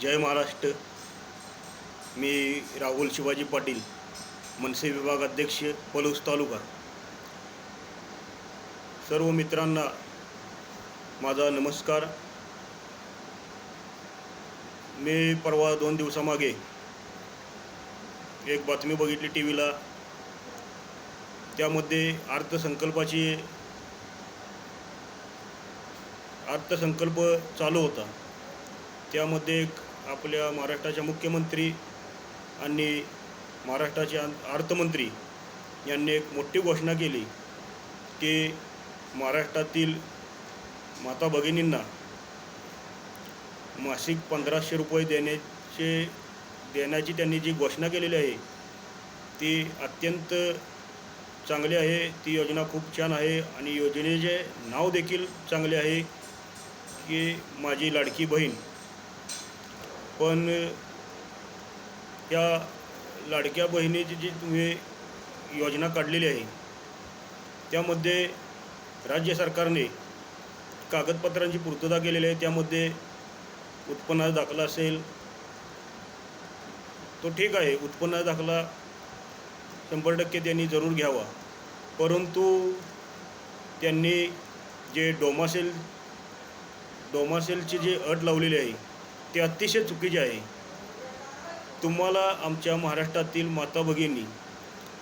जय महाराष्ट्र. मी राहुल शिवाजी पाटील मनसे विभाग अध्यक्ष पलूस तालुका. सर्व मित्रांना माझा नमस्कार. मी परवा दोन दिवसामागे एक बातमी बघितली टी व्हीला त्यामध्ये अर्थसंकल्पाची अर्थसंकल्प चालू होता. त्यामध्ये एक आपल्या महाराष्ट्राच्या मुख्यमंत्री आणि महाराष्ट्राचे अर्थमंत्री यांनी एक मोठी घोषणा केली की महाराष्ट्रातील माता भगिनींना मासिक पंधराशे रुपये देण्याचे देण्याची त्यांनी जी घोषणा केलेली आहे ती अत्यंत चांगली आहे. ती योजना खूप छान आहे आणि योजनेचे नाव देखील चांगले आहे की माझी लाडकी बहीण पण त्या लाडक्या बहिणीची जी तुम्ही योजना काढलेली आहे त्यामध्ये राज्य सरकारने कागदपत्रांची पूर्तता केलेली आहे त्यामध्ये उत्पन्नाचा दाखला असेल तो ठीक आहे उत्पन्नाचा दाखला शंभर टक्के त्यांनी जरूर घ्यावा. परंतु त्यांनी जे डोमासेल डोमासेलची जी अट लावलेली आहे ते अतिशय चुकीचे आहे. तुम्हाला आमच्या महाराष्ट्रातील माता भगिनी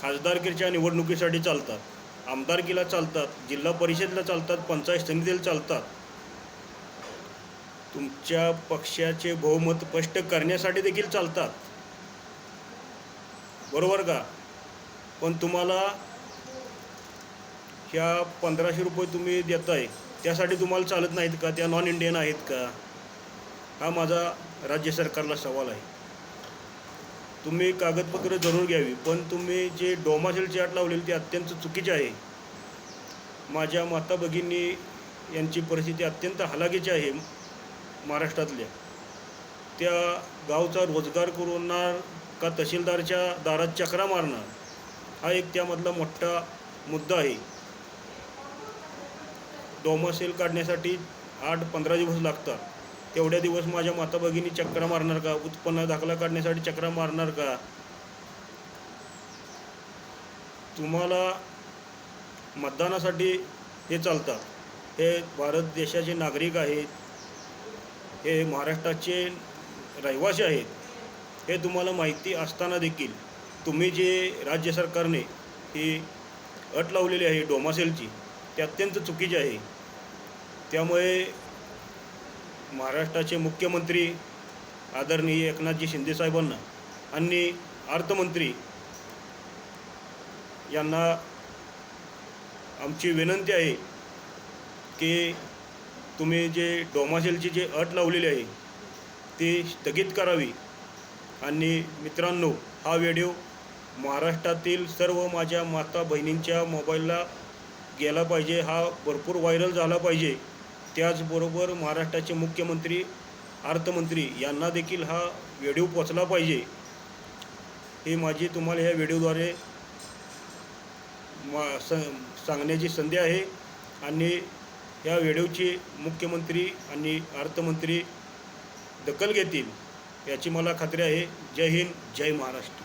खासदारकीच्या निवडणुकीसाठी चालतात आमदारकीला चालतात जिल्हा परिषदला चालतात पंचायत समितीला चालतात. तुमच्या पक्षाचे बहुमत स्पष्ट करण्यासाठी देखील चालतात. बरोबर का? पण तुम्हाला ह्या पंधराशे रुपये तुम्ही देताय त्यासाठी तुम्हाला चालत नाहीत का? त्या नॉन इंडियन आहेत का? हा माझा राज्य सरकारला सवाल आहे. तुम्ही कागदपत्र जरूर घ्यावी पण तुम्ही जे डोमासेलची अट लावलेली ती अत्यंत चुकीची आहे. माझ्या माता भगिनी यांची परिस्थिती अत्यंत हलाखीची आहे महाराष्ट्रातल्या. त्या गावचा रोजगार करणार का तहसीलदारच्या दारात चक्रा मारणार हा एक त्यामधला मोठा मुद्दा आहे. डोमासेल काढण्यासाठी आठ पंधरा दिवस लागतात. तेवढ्या दिवस माझ्या माता भगिनी चक्रा मारणार का? उत्पन्न दाखला काढण्यासाठी चक्रा मारणार का? तुम्हाला मतदानासाठी हे चालतात हे भारत देशाचे नागरिक आहेत. हे महाराष्ट्राचे रहिवासी आहेत. हे तुम्हाला माहिती असताना देखील तुम्ही जे राज्य सरकारने ही अट लावलेली आहे डोमासेलची ती अत्यंत चुकीची आहे. त्यामुळे महाराष्ट्राचे मुख्यमंत्री आदरणीय एकनाथजी शिंदेसाहेबांना आणि अर्थमंत्री यांना आमची विनंती आहे की तुम्ही जे डोमासेलची जे अट लावलेली आहे ती स्थगित करावी. आणि मित्रांनो हा व्हिडिओ महाराष्ट्रातील सर्व माझ्या माता बहिणींच्या मोबाईलला गेला पाहिजे हा भरपूर व्हायरल झाला पाहिजे. त्याचबरोबर महाराष्ट्राचे मुख्यमंत्री अर्थमंत्री यांना देखील हा व्हिडिओ पोचला पाहिजे. ही माझी तुम्हाला ह्या व्हिडिओद्वारे मा स सांगण्याची संधी आहे. आणि या व्हिडिओची मुख्यमंत्री आणि अर्थमंत्री दखल घेतील याची मला खात्री आहे. जय हिंद जय महाराष्ट्र.